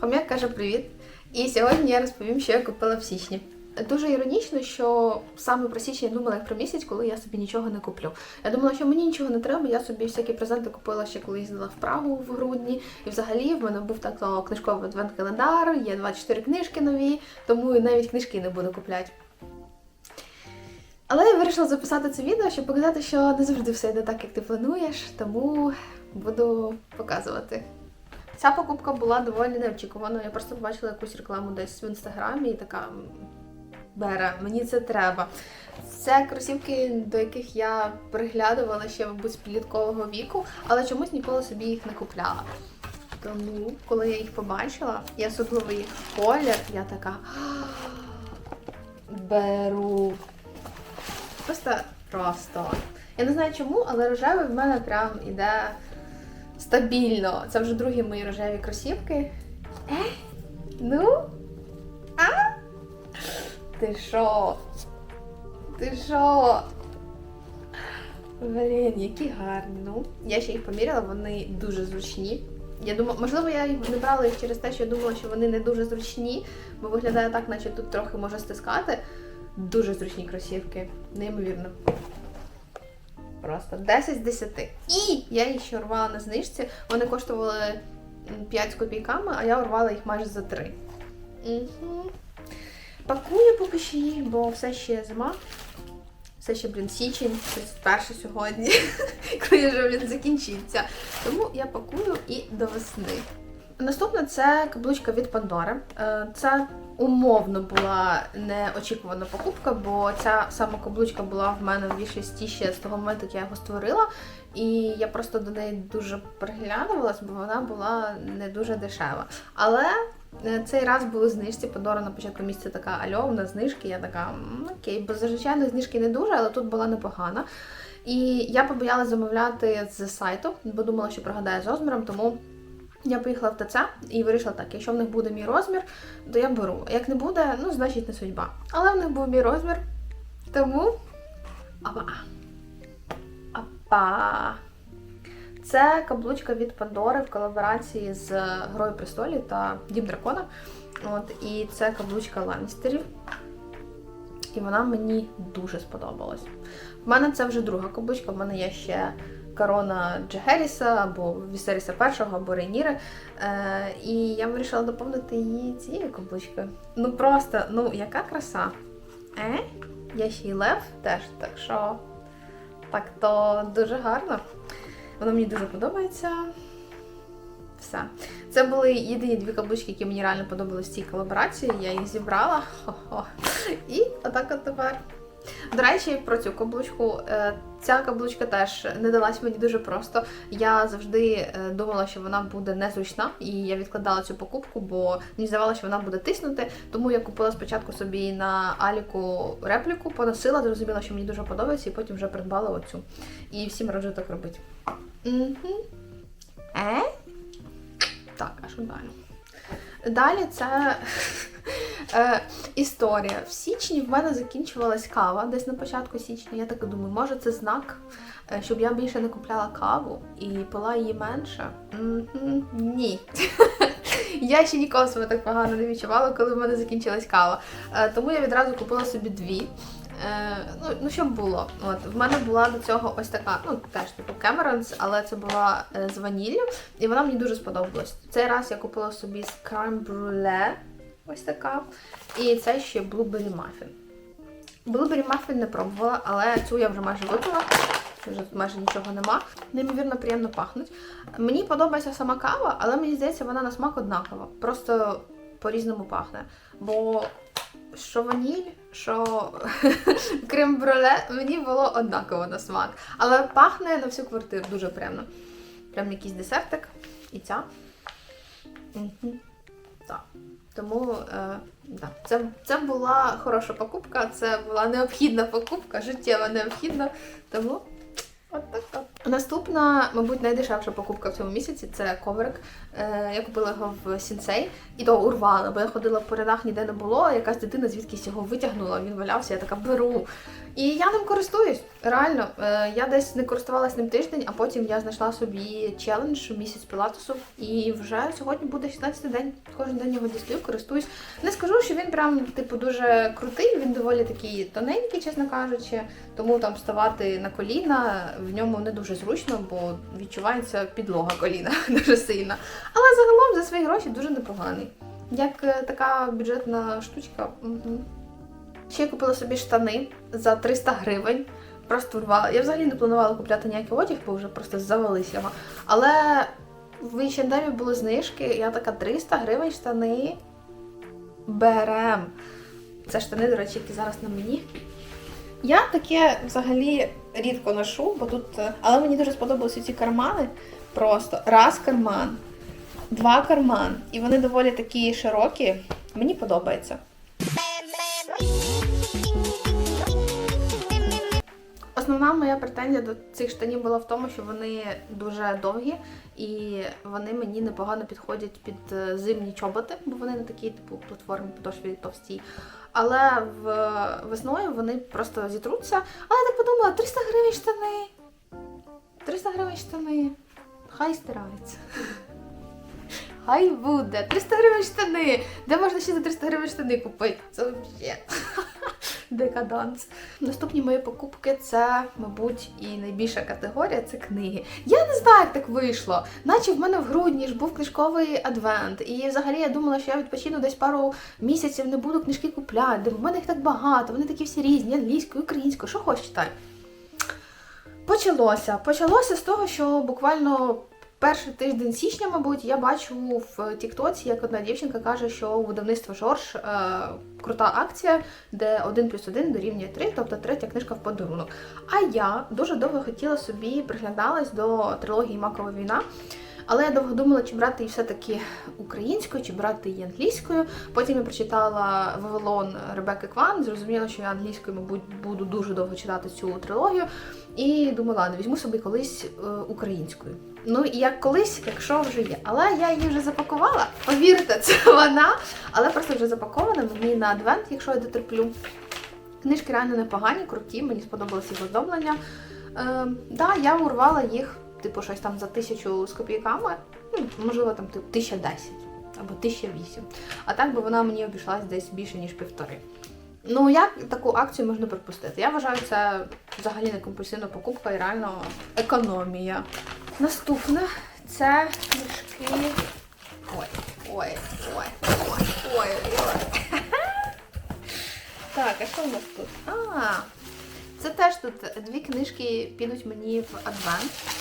Хом'як каже привіт. І сьогодні я розповім, що я купила в січні. Дуже іронічно, що саме про січень я думала як про місяць, коли я собі нічого не куплю. Я думала, що мені нічого не треба. Я собі всякі презенти купила ще коли їздила в Прагу в грудні. І взагалі в мене був так книжковий адвент-календар, є 24 книжки нові, тому навіть книжки не буду купляти. Але я вирішила записати це відео, щоб показати, що не завжди все йде так, як ти плануєш, тому буду показувати. Ця покупка була доволі неочікуваною. Я просто побачила якусь рекламу десь в інстаграмі і така «М, бере, мені це треба. Це кросівки, до яких я приглядувала ще, мабуть, з підліткового віку, але чомусь ніколи собі їх не купляла. Тому, коли я їх побачила, і особливо їх колір, я така беру. Просто просто. Я не знаю чому, але рожевий в мене прям іде стабільно. Це вже другі мої рожеві кросівки. Е? Ну? А? Ти що? Ти що? Блін, які гарні. Ну, я ще їх поміряла, вони дуже зручні. Я думала, можливо, я їх не брала їх через те, що я думала, що вони не дуже зручні, бо виглядає так, наче тут трохи може стискати. Дуже зручні кросівки. Неймовірно. Просто 10 з 10. І я їх ще рвала на знижці. Вони коштували 5 з копійками, а я урвала їх майже за 3. Угу. Пакую поки що їх, бо все ще зима. Все ще, блін, січень, 31 сьогодні, коли вже блін, закінчиться. Тому я пакую і до весни. Наступне це каблучка від Pandora. Е, Це умовно була неочікувана покупка, бо ця сама каблучка була в мене в вішесті ще з того моменту, як я його створила. І я просто до неї дуже приглядувалась, бо вона була не дуже дешева. Але е, цей раз були знижці. Pandora на початку місяця така альо, на знижки. Я така окей, бо звичайно знижки не дуже, але тут була непогана. І я побоялась замовляти з сайту, бо думала, що прогадаю з розміром, тому. Я поїхала в ТЦ і вирішила так, якщо в них буде мій розмір, то я беру. Як не буде, ну значить не судьба. Але в них був мій розмір. Тому. Апа. Апа. Це каблучка від Пандори в колаборації з Грою престолів та Дім Дракона. От, і це каблучка Ланністерів. І вона мені дуже сподобалась. В мене це вже друга каблучка, в мене є ще корона Джегеріса або Вісеріса першого, або Рейніри. Е, і я вирішила доповнити її цією каблучкою. Ну просто, ну, яка краса. Е? Я ще й лев теж, так що так то дуже гарно. Воно мені дуже подобається. Все. Це були єдині дві каблучки, які мені реально подобались в цій колаборації. Я їх зібрала. Хо-хо. І отак от тепер. До речі, про цю каблучку. Е, Ця каблучка теж не далась мені дуже просто. Я завжди е, думала, що вона буде незручна, і я відкладала цю покупку, бо мені здавалося, що вона буде тиснути. Тому я купила спочатку собі на Аліку репліку, поносила, зрозуміла, що мені дуже подобається, і потім вже придбала оцю. І всім раджу так робити. Угу. Е? Так, а що далі? Далі це е, історія. В січні в мене закінчувалась кава десь на початку січня. Я так думаю, може це знак, е, щоб я більше не купляла каву і пила її менше. Мгм, Ні. Я ще ніколи себе так погано не відчувала, коли в мене закінчилась кава. Е, Тому я відразу купила собі дві. Е, ну, ну, що було? От, в мене була до цього ось така, ну теж типу Camerons, але це була е, з ваніллю, і вона мені дуже сподобалась. Цей раз я купила собі з crème brûlée, ось така. І це ще Blueberry Muffin. Blueberry Muffin не пробувала, але цю я вже майже випила. Вже тут майже нічого нема. Неймовірно приємно пахнуть. Мені подобається сама кава, але мені здається, вона на смак однакова. Просто по-різному пахне. Бо що ваніль, що крем-броле, мені було однаково на смак. Але пахне на всю квартиру дуже приємно. Прям якийсь десертик. І ця. Так. Тому е, да. це, це була хороша покупка, це була необхідна покупка, життєво необхідна. Тому от так от. Наступна, мабуть, найдешевша покупка в цьому місяці це коврик. Е, я купила його в Сінсей і того урвала, бо я ходила по рядах, ніде не було. а Якась дитина звідкись його витягнула, він валявся, я така беру. І я ним користуюсь. Реально, е, я десь не користувалась ним тиждень, а потім я знайшла собі челендж місяць пілатесу. І вже сьогодні буде 16 день. Кожен день його дістаю, користуюсь. Не скажу, що він прям типу дуже крутий, він доволі такий тоненький, чесно кажучи. Тому там ставати на коліна в ньому не дуже зручно, бо відчувається підлога коліна дуже сильно. Але загалом за свої гроші дуже непоганий. Як е, така бюджетна штучка. Угу. Ще я купила собі штани за 300 гривень. Просто урвала. Я взагалі не планувала купляти ніякий одяг, бо вже просто завались його. Але в H&M були знижки, я така 300 гривень штани берем. Це штани, до речі, які зараз на мені. Я таке взагалі рідко ношу, бо тут. е, Але мені дуже сподобалися ці кармани. Просто раз карман, два карман. І вони доволі такі широкі. Мені подобається. Основна моя претензія до цих штанів була в тому, що вони дуже довгі і вони мені непогано підходять під е, зимні чоботи, бо вони на такій типу платформі підошві товстій. Але в весною вони просто зітруться. Але я так подумала, 300 гривень штани. 300 гривень штани. Хай стираються. Хай буде. 300 гривень штани. Де можна ще за 300 гривень штани купити? Це взагалі. Декаданс. Наступні мої покупки це, мабуть, і найбільша категорія це книги. Я не знаю, як так вийшло. Наче в мене в грудні ж був книжковий адвент. І взагалі я думала, що я відпочину десь пару місяців, не буду книжки купляти. в мене їх так багато, вони такі всі різні, англійською, українською, що хоч читай. Почалося. Почалося з того, що буквально перший тиждень січня, мабуть, я бачу в Тіктоці, як одна дівчинка каже, що у видавництва Жорж е, крута акція, де 1 плюс 1 дорівнює 3, тобто третя книжка в подарунок. А я дуже довго хотіла собі приглядалась до трилогії Макова війна. Але я довго думала, чи брати її все-таки українською, чи брати її англійською. Потім я прочитала Вавилон Ребекки Кван, зрозуміла, що я англійською, мабуть, буду дуже довго читати цю трилогію. І думала, ладно, візьму собі колись е, українською. Ну і як колись, якщо вже є. Але я її вже запакувала. Повірте, це вона. Але просто вже запакована мені на адвент, якщо я дотерплю. Книжки реально непогані, круті, мені сподобалось їх оздоблення. Е, да, я урвала їх, типу, щось там за тисячу з копійками, ну, можливо, там типу, 1010 або 1008. А так би вона мені обійшлась десь більше, ніж півтори. Ну, як таку акцію можна пропустити? Я вважаю, це взагалі не компульсивна покупка і реально економія. Наступне це книжки. Ой, ой, ой, ой, ой, ой. Так, а що у нас тут? А, це теж тут дві книжки підуть мені в адвент.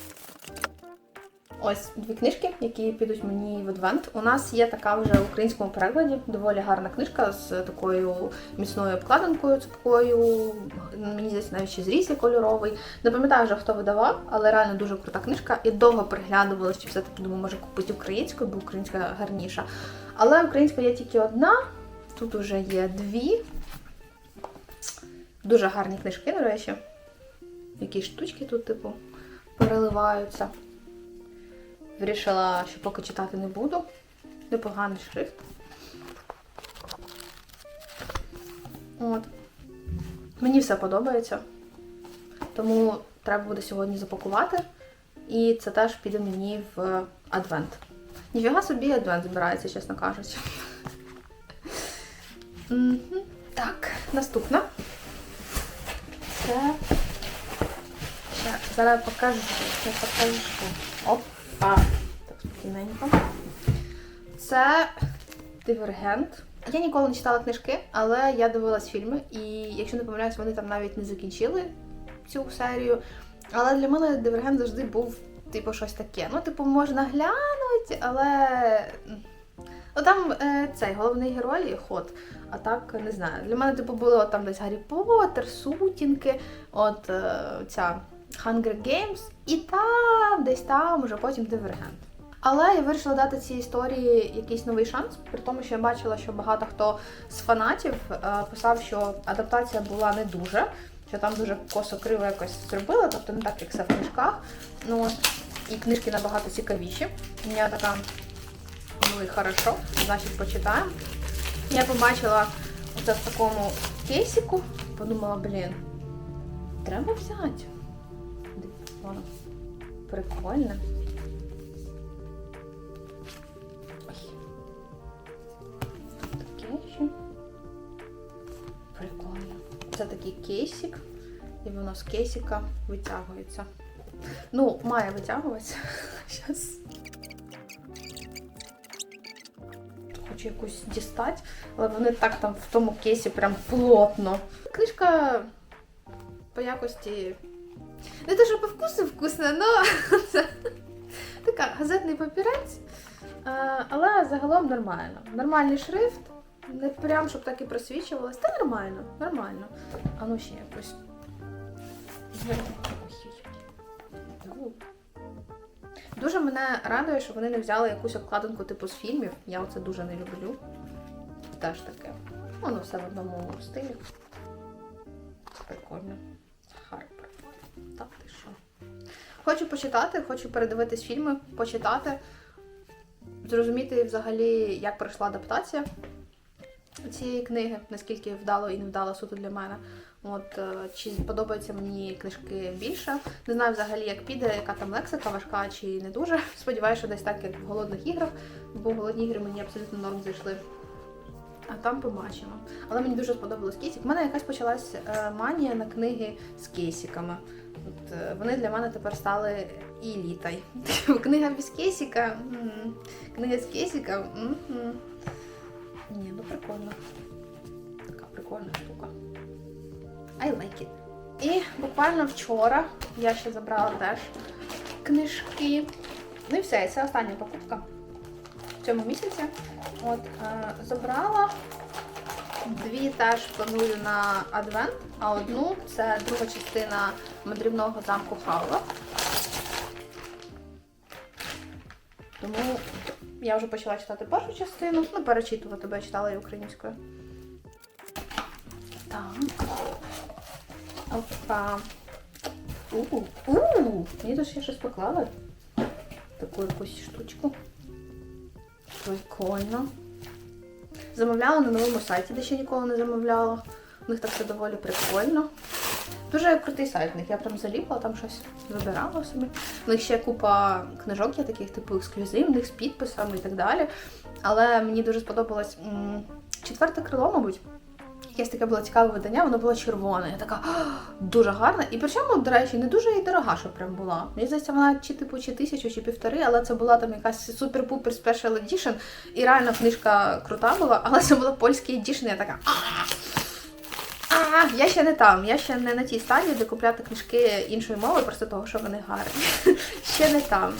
Ось дві книжки, які підуть мені в адвент. У нас є така вже в українському перекладі, доволі гарна книжка з такою міцною обкладинкою цупкою. Мені здається, навіть ще зріз кольоровий. Не пам'ятаю вже, хто видавав, але реально дуже крута книжка. І довго приглядувалася, чи все-таки думаю, може купити українську, бо українська гарніша. Але українська є тільки одна, тут вже є дві. Дуже гарні книжки, до речі. Якісь штучки тут, типу, переливаються. Вирішила, що поки читати не буду. Непоганий шрифт. От. Мені все подобається. Тому треба буде сьогодні запакувати. І це теж піде мені в адвент. Ніфіга собі адвент збирається, чесно кажучи. Так, наступна. Це. Ще, зараз покажу. Ще покажу. Опа. Так, спокійненько. Це Дивергент. Я ніколи не читала книжки, але я дивилась фільми, і якщо не помиляюсь, вони там навіть не закінчили цю серію. Але для мене Дивергент завжди був, типу, щось таке. Ну, типу, можна глянути, але. Ну там е, цей головний герой ход. А так не знаю. Для мене типу було там десь Гаррі Поттер, сутінки, от е, ця Hunger Games, і там, десь там, уже потім Дивергент. Але я вирішила дати цій історії якийсь новий шанс, при тому, що я бачила, що багато хто з фанатів е, писав, що адаптація була не дуже. що там дуже косо криво якось зробили, тобто не так, як все в книжках. Ну, і книжки набагато цікавіші. Я така, ну і хорошо, значить почитаємо. Я побачила оце в такому кейсику, подумала, блін, треба взяти. Воно прикольне. Ой. Таке ще. Прикольно. Це такий кейсик, і воно з кейсика витягується. Ну, має витягуватися. Зараз. Хочу якусь дістати, але вони так там в тому кейсі прям плотно. Книжка по якості. Не те, що по вкусу вкусна, але це така газетний папірець. Але загалом нормально. Нормальний шрифт. Не прям, щоб так і просвічувалось. Та нормально, нормально. А ну ще якось. Дуже мене радує, що вони не взяли якусь обкладинку типу з фільмів. Я оце дуже не люблю. Теж таке. Воно все в одному стилі. Прикольно. Так ти що? Хочу почитати, хочу передивитись фільми, почитати, зрозуміти взагалі, як пройшла адаптація цієї книги, наскільки вдало і не вдало суто для мене. От е, чи подобаються мені книжки більше. Не знаю взагалі, як піде, яка там лексика важка чи не дуже. Сподіваюся, що десь так, як в голодних іграх, бо голодні ігри мені абсолютно норм зайшли. А там побачимо. Але мені дуже сподобалось кейсик. У мене якась почалась е, манія на книги з кейсиками. От, е, вони для мене тепер стали і літай. Книга без кейсика. Книга з кейсика. Ні, ну прикольно. Така прикольна штука. I like it. І буквально вчора я ще забрала теж книжки. Ну і все, це остання покупка цьому місяці. От, е, забрала. Дві теж планую на адвент, а одну це друга частина мандрівного замку Хаула. Тому я вже почала читати першу частину, ну, перечитувати, бо я читала її українською. Так. Опа. У, у, мені тут ще щось поклали. Таку якусь штучку. Прикольно. Замовляла на новому сайті, де ще ніколи не замовляла. У них так все доволі прикольно. Дуже крутий сайт в них. Я прям заліпала, там щось вибирала собі. У них ще купа книжок є таких, типу, ексклюзивних з підписами і так далі. Але мені дуже сподобалось четверте крило, мабуть. Якесь таке було цікаве видання, воно було червоне. Я така дуже гарна. І причому, до речі, не дуже і дорога, що прям була. Мені здається, вона чи типу чи тисячу, чи півтори, але це була там якась супер-пупер спешл едішн. І реально книжка крута була, але це була польський едішн. Я така. «А, я ще не там, я ще не на тій стадії, де купляти книжки іншою мовою, просто того, що вони гарні. ще не там.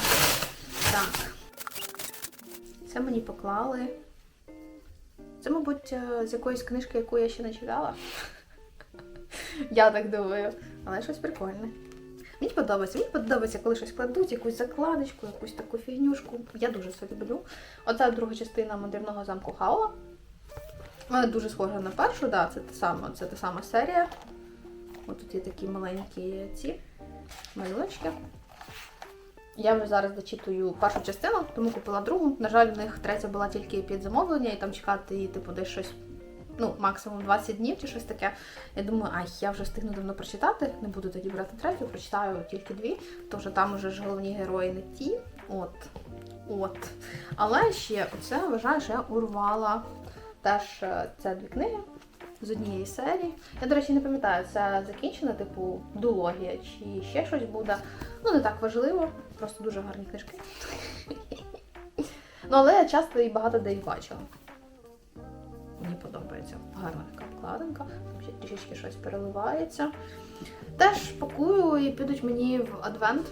Так. Це мені поклали. Це, мабуть, е, з якоїсь книжки, яку я ще не читала. я так думаю. Але щось прикольне. Мені подобається, мені подобається, коли щось кладуть, якусь закладочку, якусь таку фігнюшку. Я дуже це люблю. Оце друга частина мандрівного замку Хаула. Вона дуже схожа на першу, да, це та сама, це та сама серія. Ось тут є такі маленькі ці малюночки. Я вже зараз дочитую першу частину, тому купила другу. На жаль, в них третя була тільки під замовлення, і там чекати її, типу, десь щось, ну, максимум 20 днів чи щось таке. Я думаю, ай, я вже встигну давно прочитати, не буду тоді брати третю, прочитаю тільки дві, тому що там уже ж головні герої не ті. От. От. Але ще оце вважаю, що я урвала теж е, це дві книги з однієї серії. Я, до речі, не пам'ятаю, це закінчена, типу, дулогія чи ще щось буде. Ну, не так важливо, просто дуже гарні книжки. Ну, але я часто і багато де їх бачила. Мені подобається. Гарна така обкладинка. Там ще трішечки щось переливається. Теж пакую і підуть мені в адвент.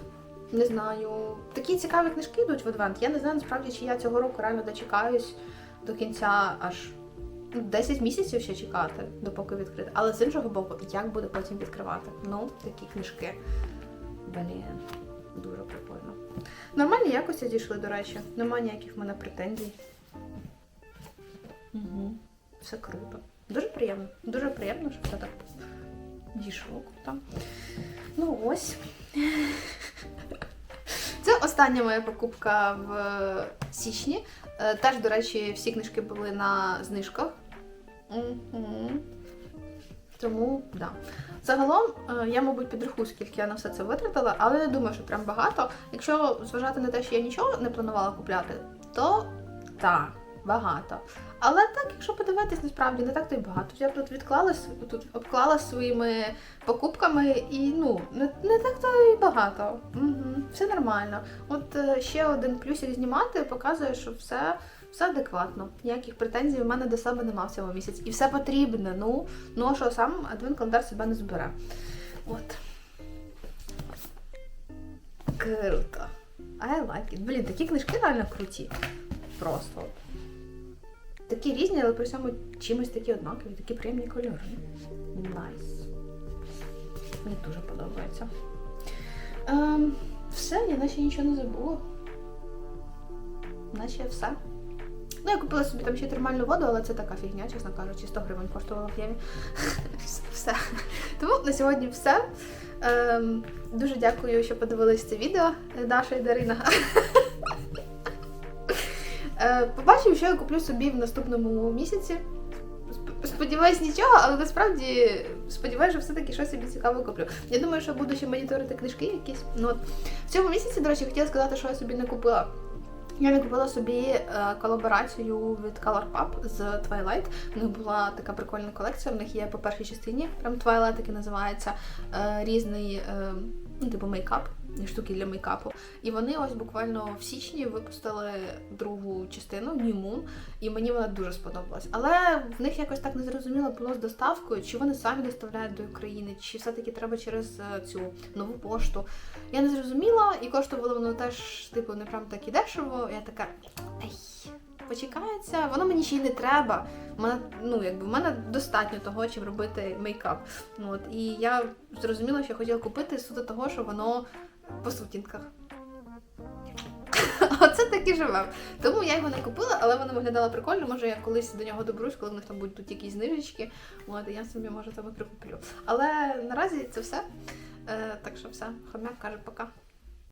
Не знаю. Такі цікаві книжки йдуть в адвент. Я не знаю насправді, чи я цього року реально дочекаюсь до кінця аж ну, 10 місяців ще чекати, допоки відкрити. Але з іншого боку, як буде потім відкривати? Ну, такі книжки. Блін, дуже прикольно. Нормальні якості дійшли, до речі. Нема ніяких в мене претензій. Угу. Все круто. Дуже приємно. Дуже приємно, що все так Дійшло круто. Ну ось. Це остання моя покупка в січні. Е, Теж, до речі, всі книжки були на знижках. Тому, да. Загалом, е, я, мабуть, підрахую, скільки я на все це витратила, але не думаю, що прям багато. Якщо зважати на те, що я нічого не планувала купляти, то так, багато. Але так, якщо подивитись, насправді не так то й багато. Я тут відклала тут обклала своїми покупками і ну не, не так то й багато. Угу, все нормально. От е, ще один плюсик знімати показує, що все. Все адекватно, ніяких претензій у мене до себе нема в цьому місяці. І все потрібне. Ну, ну а що сам адвент календар себе не збере. От. Круто. I like it. Блін, такі книжки реально круті. Просто. Такі різні, але при цьому чимось такі однакові, такі приємні кольори. Найс. Мені дуже подобається. Ем, все, я наче нічого не забула. Наче все. Ну, я купила собі там ще термальну воду, але це така фігня, чесно кажучи, 100 гривень коштувала в Єві. все. Тому на сьогодні все. Ем, дуже дякую, що подивились це відео, Даша і Дарина. Е, Побачимо, що я куплю собі в наступному місяці. Сподіваюсь, нічого, але насправді сподіваюся, що все-таки щось собі цікаве куплю. Я думаю, що буду ще моніторити книжки якісь. Ну, от. В цьому місяці, до речі, хотіла сказати, що я собі не купила. Я не купила собі е, колаборацію від Colourpop з Twilight. В них була така прикольна колекція. В них є по першій частині, прям Twilight який називається, е, різний, е, ну, типу мейкап, штуки для мейкапу. І вони ось буквально в січні випустили другу частину New Moon, і мені вона дуже сподобалась. Але в них якось так незрозуміло було з доставкою, чи вони самі доставляють до України, чи все-таки треба через е, цю нову пошту. Я не зрозуміла, і коштувало воно теж, типу, не прям так і дешево. Я така, ей, почекається, воно мені ще й не треба. В Мене, ну, якби, в мене достатньо того, чим робити мейкап. От, і я зрозуміла, що я хотіла купити суто того, що воно по сутінках. Оце так і живе. Тому я його не купила, але воно виглядало прикольно. Може, я колись до нього добрусь, коли в них там будуть тут якісь знижечки. От, я собі може тебе прикуплю. Але наразі це все. Е, так що все, хомяк каже пока.